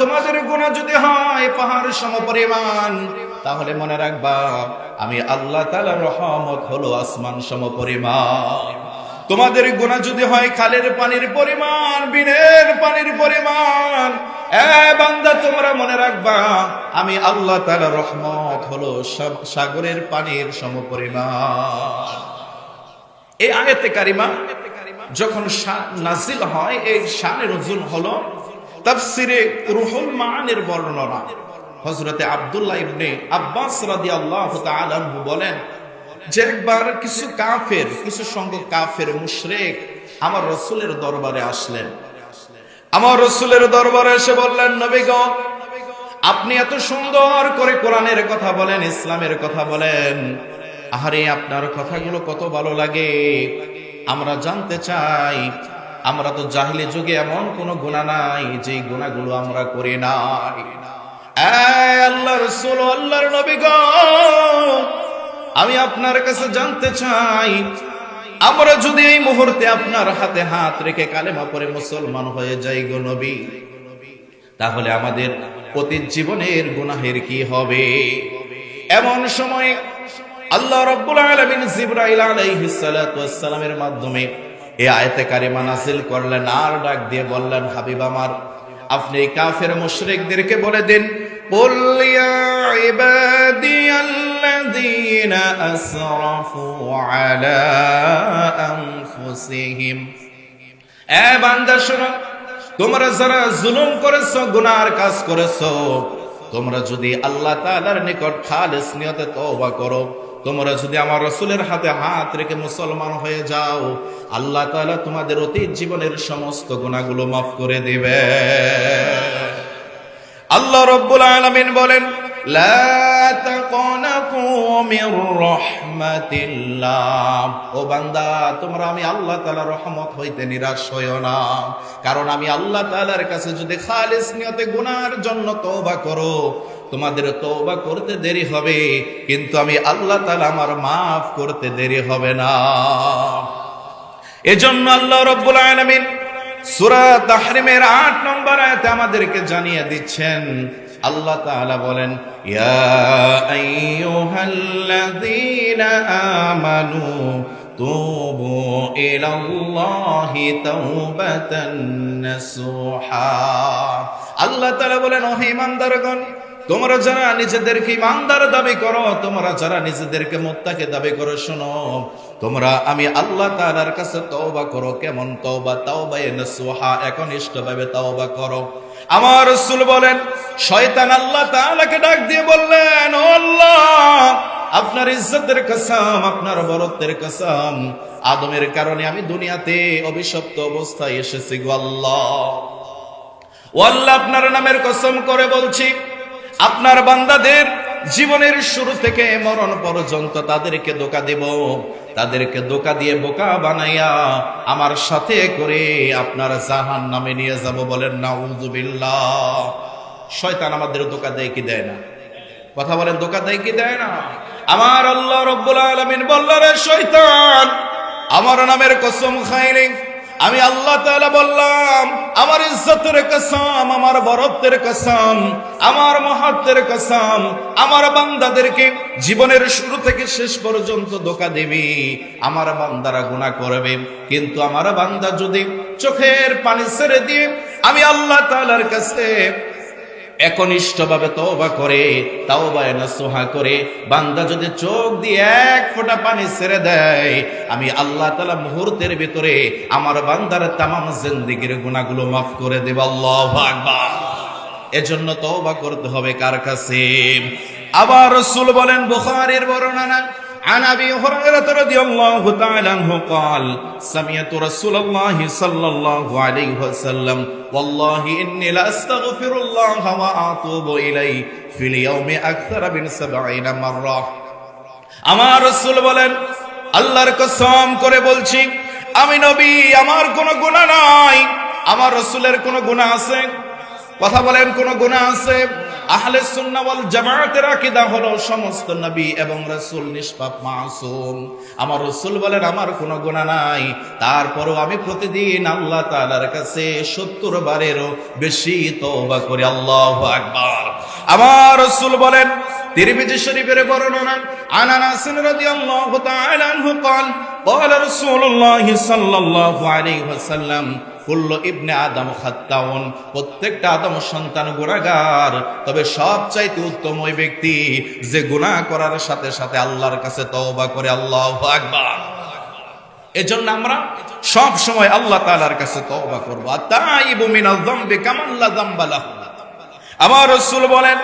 তোমাদের গুণা যদি হয়, পাহাড় সম পরিমাণ তাহলে মনে রাখবা, আমি আল্লাহ তালা রহমত হলো আসমান সম পরিমাণ তোমাদের গুণা যদি হয়, খালের পানির পরিমাণ, বিনের পানির পরিমাণ। বান্দা, তোমরা মনে রাখবা, আমি আল্লাহ তাআলার রহমত হলো সাগরের পানির সম পরিমাণ এই আয়াতে কারিমা, যখন নাজিল হয়, এই শানের নজুল হলো তাফসিরে রুহুল মানের বর্ণনা। হযরতে আব্দুল্লাহ ইবনে আব্বাস রাদিয়াল্লাহু তাআলা আনহু বলেন, যে একবার কিছু কাফের, কিছু সংখ্যক কাফের মুশরিক আমার রসুলের দরবারে আসলেন। আমার রসুলের দরবারে এসে বললেন নবীগণ আপনি এত সুন্দর করে কোরআনের কথা বলেন, ইসলামের কথা বলেন। আহারে, আপনার কথাগুলো কত ভালো লাগে। আমরা জানতে চাই আমরা তো জাহিলি যুগে এমন কোনো গুণা নাই যে গুণাগুলো আমরা করি নাই। নবী গো, আমি আপনার কাছে জানতে চাই, আমরা যদি এই মুহূর্তে আপনার হাতে হাত রেখে কালেমা পরে মুসলমান হয়ে যাই গো নবী, তাহলে আমাদের অতীত জীবনের গুনাহের কি হবে? এমন সময় আল্লাহ রাব্বুল আলামিন জিবরাইল আলাইহিস সালামের মাধ্যমে এই আয়াতে কারিমা নাযিল করলেন আর ডাক দিয়ে বললেন হাবিব আমার আপনি এই কাফের মুশরিকদেরকে বলে দিন قل يا عبادي الذين أسرفوا على أنفسهم এ বান্দা শোনো তোমরা যারা জুলুম করেছো গুনার কাজ করেছো তোমরা যদি আল্লাহ তাআলার নিকট খালেস নিয়তে তওবা করো তোমরা যদি আমার রসুলের হাতে হাত রেখে মুসলমান হয়ে যাও, আল্লাহ তাআলা তোমাদের অতীত জীবনের সমস্ত গুণাগুলো মাফ করে দিবে। আল্লাহ রব্বুল আলামিন বলেন ও বান্দা, তোমরা আমি আল্লাহ রহমত হইতে কারণ আমি আল্লাহ তাআলার কাছে যদি খালিস নিয়তে গুনার জন্য তওবা করো তোমাদের তওবা করতে দেরি হবে, কিন্তু আমি আল্লাহ তাআলা আমার মাফ করতে দেরি হবে না। এজন্য আল্লাহ রব্বুল আলামিন সূরা তাহরিমের 8 নম্বর আয়াতে আমাদেরকে জানিয়ে দিচ্ছেন। আল্লাহ তাআলা বলেন, ইয়া আইয়ুহাল্লাযীনা আমানু তুবু ইলাল্লাহি তাওবাতান নাসুহা। আল্লাহ তাআলা বলেন ও হে ইমানদারগণ তোমরা যারা নিজেদেরকে ইমানদার দাবি করো, তোমরা যারা নিজেদেরকে মুত্তাকে দাবি করো, শোনো। তোমরা আমি আল্লাহ তাআলার কাছে তওবা করো। কেমন তওবা? তাওবা নসুহা একনিষ্ঠভাবে তওবা করো। আমার রাসূল বলেন, শয়তান আল্লাহ তাআলাকে ডাক দিয়ে বললেন আল্লাহ, আপনার ইজ্জতের কসম, আপনার বরত্বের কসম, আদমের কারণে আমি দুনিয়াতে অভিশপ্ত অবস্থায় এসেছি গো আল্লাহ। ও আল্লাহ, আপনার নামের কসম করে বলছি আপনার বান্দাদের জীবনের শুরু থেকে মরণ পর্যন্ত তাদেরকে দোকা দেব। তাদেরকে দোকা দিয়ে বোকা বানাইয়া আমার সাথে করে আপনার জাহান নামে নিয়ে যাব বলেন না উজুবিল্লাহ শয়তান আমাদের দোকা দেয় কি দেয় না? কথা বলেন দোকা দেয় কি দেয় না? আমার আল্লাহ রব্বুল আলামিন বলল, রে শয়তান, আমার নামের কসম খাইনি। আমি আল্লাহ তাআলা বললাম, আমার ইজ্জতের কসম, আমার বরত্বের কসম, আমার মহত্বের কসম, আমার বান্দাদেরকে জীবনের শুরু থেকে শেষ পর্যন্ত ধোকা দেবে, আমার বান্দারা গুণা করবে। কিন্তু আমার বান্দা যদি চোখের পানি ছেড়ে দিয়ে আমি আল্লাহ তালার কাছে একনিষ্ঠভাবে তওবা করে, তাওবায় নসুহা করে, বান্দা যদি চোখ দিয়ে এক ফোঁটা পানি ছেড়ে দেয়, আমি আল্লাহ তাআলা মুহূর্তের ভিতরে আমার বান্দার তামাম জিন্দেগীর গুনাহগুলো মাফ করে দেব। আল্লাহু আকবার। এজন্য তওবা করতে হবে কার কাছে? আবার রাসূল বলেন, বুখারীর বর্ণনা عن ابي هريره رضي الله تعالى عنه قال سمعت رسول الله صلى الله عليه وسلم والله اني لاستغفر الله واتوب اليه في اليوم اكثر من سبعين مره আমার রসুল বলেন আল্লাহর কসম করে বলছি আমি নবী আমার কোনো গুনাহ নাই আমার রসুলের কোনো গুনাহ আছে কথা বলেন কোনো গুনাহ আছে আহলে সুন্নাহ ওয়াল জামায়াতের আকীদা হলো সমস্ত নবী এবং রাসূল নিষ্পাপ মাসুম আমার রাসূল বলেন আমার কোনো গুনাহ নাই তারপরও আমি প্রতিদিন আল্লাহ তাআলার কাছে 70 বারেরও বেশি তওবা করি আল্লাহু আকবার আমার রাসূল বলেন তিরমিজি শরীফের বর্ণনা আন আনাস রাদিয়াল্লাহু তাআলা আনহু قال قال رسول الله صلى الله عليه وسلم কুল্ল ইবনে আদম খাত্তাউন। প্রত্যেকটা আদম সন্তান গুনাহগার। তবে সবচাইতে উত্তম ওই ব্যক্তি যে গুনাহ করার সাথে সাথে আল্লাহর কাছে তওবা করে, আল্লাহু আকবার। এজন্য আমরা সব সময় আল্লাহ তাআলার কাছে তওবা করব। আতাইবু মিনাল যামবি কামান লা আমার রাসূল বলেন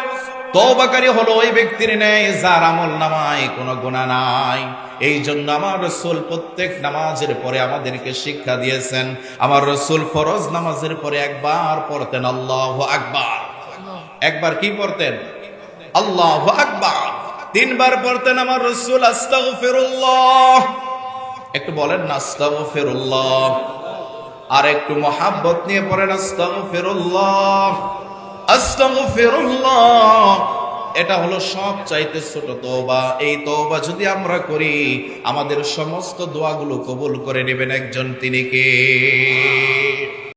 তওবাকারী হলো ওই ব্যক্তির ন্যায়, যার আমল নামায় কোনো গুণা নাই। এই জন্য আমার রসুল প্রত্যেক নামাজের পরে আমাদেরকে শিক্ষা দিয়েছেন, আমার রসুল ফরজ নামাজের পরে একবার পড়তেন আল্লাহ আকবার। একবার কি পড়তেন? আল্লাহ আকবার। তিনবার পড়তেন আমার রসুল, আস্তাগফিরুল্লাহ। একটু বলেন না, আস্তাগফিরুল্লাহ। আর একটু মহাব্বত নিয়ে পড়েন আস্তাগফিরুল্লাহ আস্তাগফিরুল্লাহ। এটা হলো সব চাইতে ছোট তোবা এই তোবা যদি আমরা করি, আমাদের সমস্ত দোয়াগুলো কবুল করে নেবেন একজন তিনি কে?